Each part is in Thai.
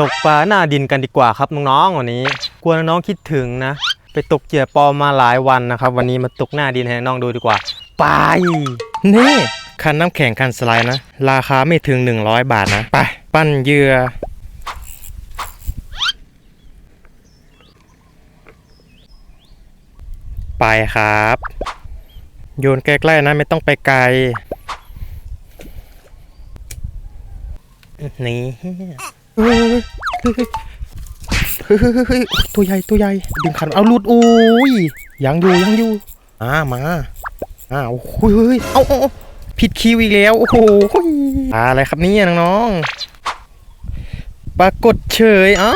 ตกปลาหน้าดินกันดีกว่าครับน้องๆวันนี้กลัวน้องคิดถึงนะ ไปตกเหยื่อปลอมมาหลายวันนะครับ วันนี้มาตกหน้าดินให้น้องดูดีกว่า ไป นี่คันน้ำแข็งคันสไลด์นะ ราคาไม่ถึง 100 บาทนะ ไป ปั้นเหยื่อไปครับ โยนใกล้ๆนะไม่ต้องไปไกล นี่ เฮ้ยเฮ้ยเฮ้ยเฮ้ยเฮ้ยเฮ้ยตัวใหญ่ตัวใหญ่ดึงขันเอาหลุดโอ้ยยังอยู่ยังอยู่อ่ามาอ่าโอ้โหเฮ้ยเอาเอาผิดคิวอีกแล้วโอ้โหอะไรครับนี่น้องๆปรากฏเฉยเอ้า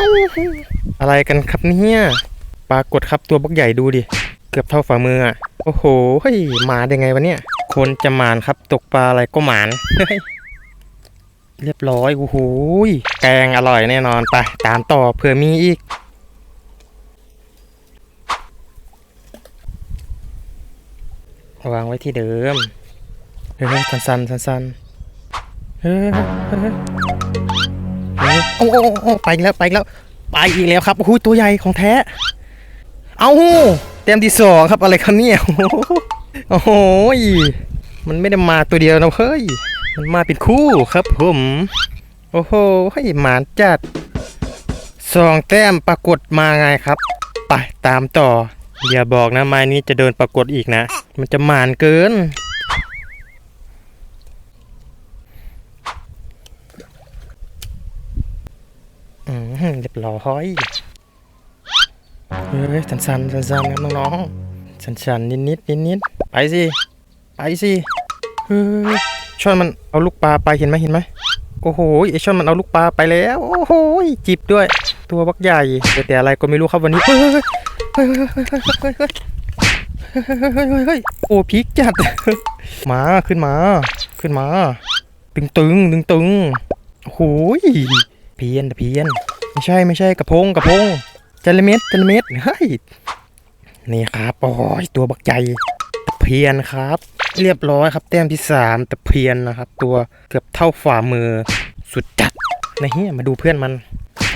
อะไรกันครับเนี่ยปรากฏครับตัวบักใหญ่ดูดิเกือบเท่าฝ่ามืออะโอ้โหเฮ้ยมาได้ไงวะเนี่ยคนจะหมานครับตกปลาอะไรก็หมาน เรียบร้อยโอ้โหยแกงอร่อยแน่นอนไปตามต่อเผื่อมีอีก วางไว้ที่เดิมเฮ้ยสันสันสันสันๆเฮ้ยเฮ้ยโอ้โอ้โอไปอีกแล้วไปอีกแล้วไปอีกแล้วครับโอ้โหตัวใหญ่ของแท้ เอาเต็มที่สองครับอะไรครับเนี่ยโอ้โหมันไม่ได้มาตัวเดียวนะเฮ้ย มันมาเป็นคู่ครับผม โอ้โหให้หมานจัดสองแต้มปรากฏมาไงครับ ไปตามต่อ อย่าบอกนะไม้นี้จะเดินปรากฏอีกนะ มันจะหมานเกิน อืมเรียบร้อยเฮ้ยสันสันสันสันครับน้องๆสันสันนิดนิดนิดนิดไปสิ ไปสิเฮ้ย ช่อนมันเอาลูกปลาไปเห็นไหมเห็นไหมโอ้โหไอช่อนมันเอาลูกปลาไปแล้ว โอ้โหจิบด้วย ตัวบักใหญ่แต่อะไรก็ไม่รู้ครับวันนี้เฮ้ยเฮ้ยเฮ้ยโอ้พีกจัดมาขึ้นมา ขึ้นมา ตึงตึงตึงตึงโอ้โหเพียนเพียน ไม่ใช่ไม่ใช่กระพงกระพงจระเม็ดจระเม็ดเฮ้ยนี่ครับโอ้ยตัวบักใหญ่เพียนครับ เรียบร้อยครับ แต้มที่สามตะเพียนนะครับ ตัวเกือบเท่าฝ่ามือสุดจัดนะเฮียมาดูเพื่อนมัน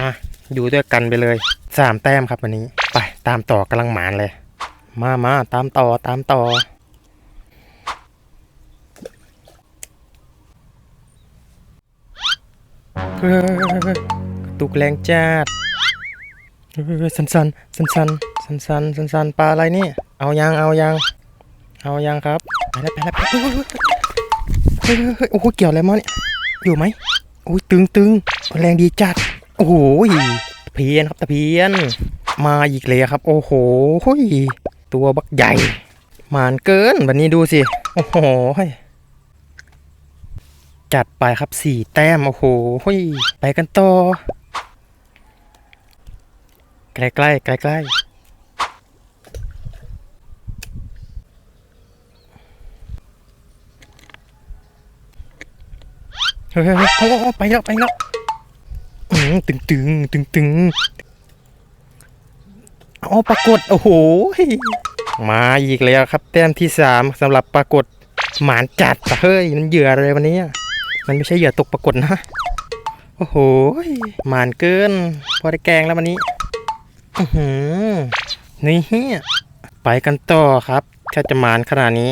อะอยู่ด้วยกันไปเลยสามแต้มครับวันนี้ ไปตามต่อกำลังหมานเลย มามาตามต่อตามต่อตุกแรงจัดสันสันสันสันสันสันสันสันปลาอะไรนี่ เอายังเอายัง เอายังครับ แล้วไปแล้วไปแล้วเฮ้ยเฮ้ยโอ้โหเกี่ยวอะไรมาเนี่ยอยู่ไหมโอ้ยตึงตึงแรงดีจัดโอ้โหเพียนครับตะเพียน มาอีกเลยครับ โอ้โหตัวบักใหญ่หมานเกินวันนี้ดูสิโอ้โหจัดไปครับสี่แต้มโอ้โหไปกันต่อใกล้ใกล้ใกล้ใกล้ๆ ฮ้ยโอ้ไปแล้วไปแล้วตึงตึงตึงตึงเอาปรากฏโอ้โหมาอีกแล้วครับ แต้มที่สามสำหรับปรากฏหมานจัดเฮ้ยมันเหยื่ออะไรวันนี้มันไม่ใช่เหยื่อตกปรากฏนะโอ้โหหมานเกิน พอได้แกงแล้ววันนี้อือหือนี่ไปกันต่อครับ ถ้าจะหมานขนาดนี้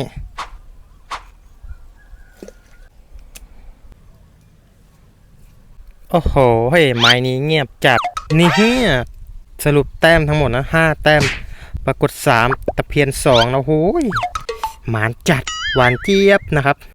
โอ้โห เฮ้ย ไม้นี้เงียบจัด นี่เฮียสรุปแต้มทั้งหมดนะห้าแต้ม ปรากฏสามตะเพียนสองนะโอ้โหยหมานจัด หวานเจี๊ยบนะครับ